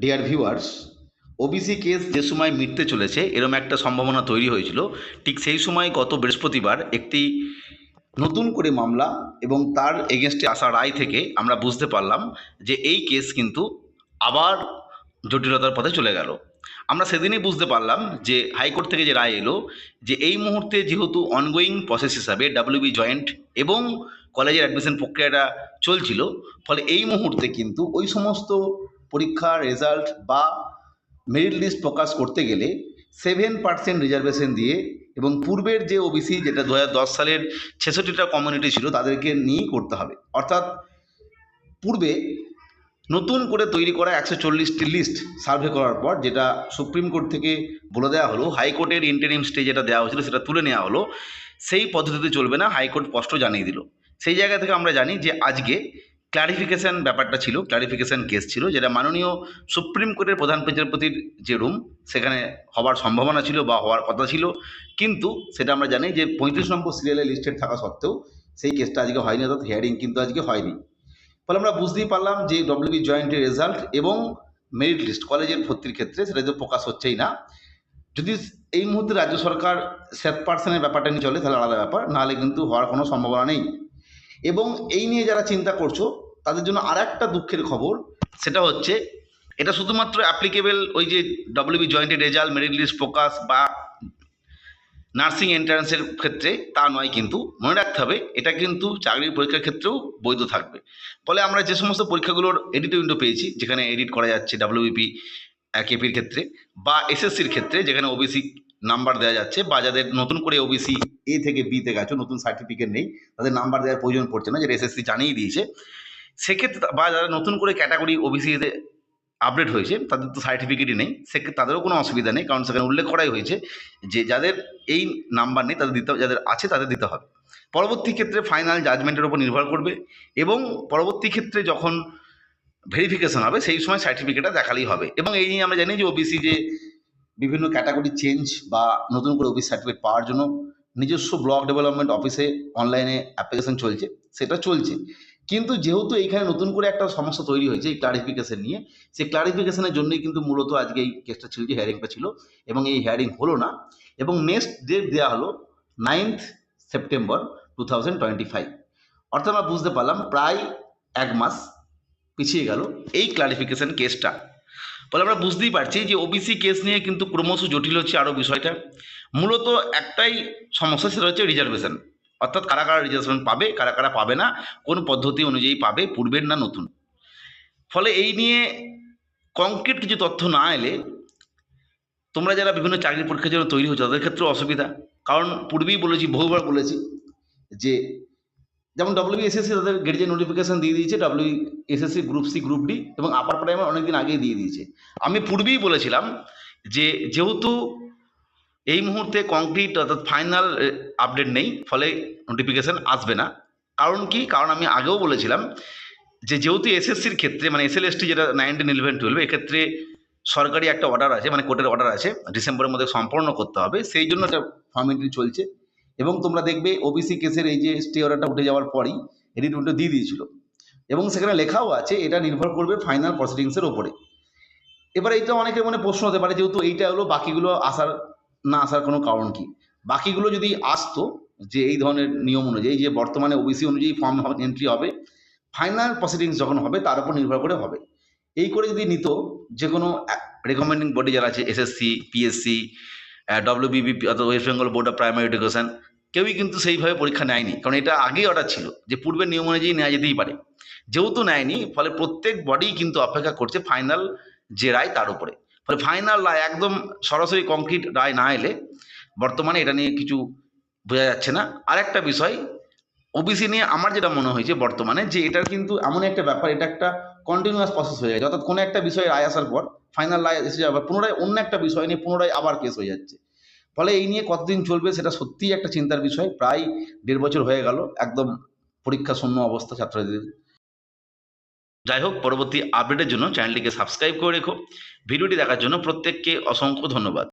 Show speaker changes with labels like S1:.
S1: Dear viewers OBC case যে সময় মিটতে চলেছে, এরম একটা সম্ভাবনা তৈরি হয়েছিল। ঠিক সেই সময় গত বৃহস্পতিবার একটি নতুন করে মামলা এবং তার এগেনস্টে আসা রায় থেকে আমরা বুঝতে পারলাম যে এই কেস কিন্তু আবার জটিলতার পথে চলে গেল। আমরা সেদিনই বুঝতে পারলাম যে হাইকোর্ট থেকে যে রায় এলো যে এই মুহূর্তে যেহেতু অনগোয়িং প্রসেস হিসাবে ডাব্লিউবি জয়েন্ট এবং কলেজের অ্যাডমিশন প্রক্রিয়াটা চলছিল, ফলে এই মুহূর্তে কিন্তু ওই সমস্ত পরীক্ষার রেজাল্ট বা মেরিট লিস্ট প্রকাশ করতে গেলে সেভেন পার্সেন্ট রিজার্ভেশন দিয়ে এবং পূর্বের যে ওবিসি যেটা দু সালের ছেষট্টিটা কমিউনিটি ছিল তাদেরকে নিয়েই করতে হবে। অর্থাৎ পূর্বে নতুন করে তৈরি করা একশো চল্লিশটি লিস্ট সার্ভে করার পর যেটা সুপ্রিম কোর্ট থেকে বলে দেওয়া হলো, হাইকোর্টের ইন্টারিম স্টে যেটা দেওয়া হয়েছিল সেটা তুলে নেওয়া হলো, সেই পদ্ধতিতে চলবে না, হাইকোর্ট স্পষ্ট জানিয়ে দিল। সেই জায়গা থেকে আমরা জানি যে আজকে ক্লারিফিকেশন ব্যাপারটা ছিল ক্লারিফিকেশন কেস ছিল যেটা মাননীয় সুপ্রিম কোর্টের প্রধান বিচারপতির যে রুম সেখানে হওয়ার সম্ভাবনা ছিল বা হওয়ার কথা ছিল। কিন্তু সেটা আমরা জানি যে পঁয়ত্রিশ নম্বর সিরিয়ালে লিস্টেড থাকা সত্ত্বেও সেই কেসটা আজকে হয়নি, অর্থাৎ হিয়ারিং কিন্তু আজকে হয়নি। ফলে আমরা বুঝতেই পারলাম যে ডব্লিউবি জয়েন্টের রেজাল্ট এবং মেরিট লিস্ট কলেজের ভর্তির ক্ষেত্রে সেটা তো প্রকাশ হচ্ছেই না। যদি এই মুহূর্তে রাজ্য সরকার সেট পার্সেন্টের ব্যাপারটা নিয়ে চলে, তাহলে আলাদা ব্যাপার, নাহলে কিন্তু হওয়ার কোনো সম্ভাবনা নেই। এবং এই নিয়ে যারা চিন্তা করছ তাদের জন্য আর একটা দুঃখের খবর, সেটা হচ্ছে এটা শুধুমাত্র অ্যাপ্লিকেবল ওই যে ডব্লিউবি জয়েন্টের রেজাল্ট মেরিট লিস্ট প্রকাশ বা নার্সিং এন্ট্রান্সের ক্ষেত্রে তা নয় কিন্তু। মনে রাখতে হবে, এটা কিন্তু চাকরির পরীক্ষার ক্ষেত্রেও বৈধ থাকবে। ফলে আমরা যে সমস্ত পরীক্ষাগুলোর এডিট উইন্ডো পেয়েছি, যেখানে এডিট করা যাচ্ছে ডাব্লিউবিপি কেপির ক্ষেত্রে বা এসএসসির ক্ষেত্রে, যেখানে ওবিসি নাম্বার দেওয়া যাচ্ছে বা যাদের নতুন করে ওবিসি এ থেকে বিতে গেছে, নতুন সার্টিফিকেট নেই, তাদের নাম্বার দেওয়ার প্রয়োজন পড়ছে না, যেটা এসএসসি জানিয়ে দিয়েছে। সেক্ষেত্রে বা যারা নতুন করে ক্যাটাগরি ওবিসিতে আপডেট হয়েছে, তাদের তো সার্টিফিকেটই নেই। সেক্ষেত্রে তাদেরও কোনো অসুবিধা নেই, কারণ সেখানে উল্লেখ করাই হয়েছে যে যাদের এই নাম্বার নেই, তাদের দিতে যাদের আছে তাদের দিতে হবে। পরবর্তী ক্ষেত্রে ফাইনাল জাজমেন্টের উপর নির্ভর করবে এবং পরবর্তী ক্ষেত্রে যখন ভেরিফিকেশন হবে, সেই সময় সার্টিফিকেটটা দেখালেই হবে। এবং এই নিয়ে আমরা জানি যে ওবিসি যে বিভিন্ন ক্যাটাগরি চেঞ্জ বা নতুন করে ওবিসি সার্টিফিকেট পাওয়ার জন্য নিজস্ব ব্লক ডেভেলপমেন্ট অফিসে অনলাইনে অ্যাপ্লিকেশন চলছে, সেটা চলছে। কিন্তু যেহেতু এইখানে নতুন করে একটা সমস্যা তৈরি হয়েছে এই ক্লারিফিকেশন নিয়ে সেই ক্লারিফিকেশনের জন্যই কিন্তু মূলত আজকে এই কেসটা ছিল যে হিয়ারিংটা ছিল এবং এই হিয়ারিং হলো না এবং নেক্সট ডেট দেওয়া হলো ninth September two thousand twenty five অর্থাৎ আমরা বুঝতে পারলাম প্রায় এক মাস পিছিয়ে গেল এই ক্লারিফিকেশন কেসটা ফলে আমরা বুঝতেই পারছি যে ওবিসি কেস নিয়ে কিন্তু ক্রমশ জটিল হচ্ছে আরও বিষয়টা। মূলত একটাই সমস্যা, সেটা হচ্ছে রিজার্ভেশন অর্থাৎ কারা কারা রিজার্ভেশন পাবে, কারা কারা পাবে না, কোন পদ্ধতি অনুযায়ী পাবে, পূর্বের না নতুন। ফলে এই নিয়ে কংক্রিট কিছু তথ্য না এলে তোমরা যারা বিভিন্ন চাকরি পরীক্ষার জন্য তৈরি হচ্ছে, তাদের ক্ষেত্রেও অসুবিধা। কারণ পূর্বেই বলেছি, বহুবার বলেছি যে যেমন ডব্লিউ এসএসসি তাদের গেটজেট নোটিফিকেশন দিয়ে দিয়েছে W SSC group C group D এবং আপার প্রাইমার অনেকদিন আগেই দিয়ে দিয়েছে। আমি পূর্বেই বলেছিলাম যে যেহেতু এই মুহূর্তে কংক্রিট অর্থাৎ ফাইনাল আপডেট নেই, ফলে নোটিফিকেশান আসবে না। কারণ কি? কারণ আমি আগেও বলেছিলাম যে যেহেতু এসএসসির ক্ষেত্রে মানে এস এসএলএসটি যেটা নাইনটিন ইলেভেন টুয়েলভ এক্ষেত্রে সরকারি একটা অর্ডার আছে মানে কোর্টের অর্ডার আছে ডিসেম্বরের মধ্যে সম্পন্ন করতে হবে, সেই জন্য একটা ফর্মেলিটি চলছে। এবং তোমরা দেখবে ওবিসি কেসের এই যে স্টে অর্ডারটা উঠে যাওয়ার পরই এডিট উইন্ডো দিয়ে দিয়েছিল। এবং সেখানে লেখাও আছে, এটা নির্ভর করবে ফাইনাল প্রসিডিংসের ওপরে এবার এইটা অনেকের মনে প্রশ্ন হতে পারে, যেহেতু এইটা হলো বাকিগুলো আসার না আসার কোনো কারণ কি? বাকিগুলো যদি আসতো যে এই ধরনের নিয়ম অনুযায়ী, যে বর্তমানে ওবিসি অনুযায়ী ফর্ম এন্ট্রি হবে ফাইনাল প্রসিডিংস যখন হবে, তার উপর নির্ভর করে হবে। এই করে যদি নিত যে কোনো রেকমেন্ডিং বডি যারা আছে এসএসসি পিএসসি ডব্লিউবিবি অর্থাৎ West Bengal board of primary education কেউই কিন্তু সেইভাবে পরীক্ষা নেয়নি। কারণ এটা আগেই অর্ডার ছিল যে পূর্বের নিয়ম অনুযায়ী নেওয়া যেতেই পারে। যেহেতু নেয়নি, ফলে প্রত্যেক বডি কিন্তু অপেক্ষা করছে ফাইনাল যে রায় তার উপরে। ফলে ফাইনাল রায় একদম সরাসরি কংক্রিট রায় না এলে বর্তমানে এটা নিয়ে কিছু বোঝা যাচ্ছে না। আর একটা বিষয় ওবিসি নিয়ে আমার যেটা মনে হয়েছে বর্তমানে যে এটার কিন্তু এমন একটা ব্যাপার, এটা একটা কন্টিনিউয়াস প্রসেস হয়ে যাচ্ছে অর্থাৎ কোনো একটা বিষয়ে রায় আসার পর ফাইনাল রায় এসে যাবে পুনরায় অন্য একটা বিষয় নিয়ে পুনরায় আবার কেস হয়ে যাচ্ছে। ফলে এই নিয়ে কতদিন চলবে সেটা সত্যিই একটা চিন্তার বিষয়। প্রায় দেড় বছর হয়ে গেল, একদম পরীক্ষা শূন্য অবস্থা ছাত্রছাত্রীদের যাই হোক পরবর্তী আপডেটের জন্য চ্যানেলটিকে সাবস্ক্রাইব করে রেখো। ভিডিওটি দেখার জন্য প্রত্যেককে অসংখ্য ধন্যবাদ।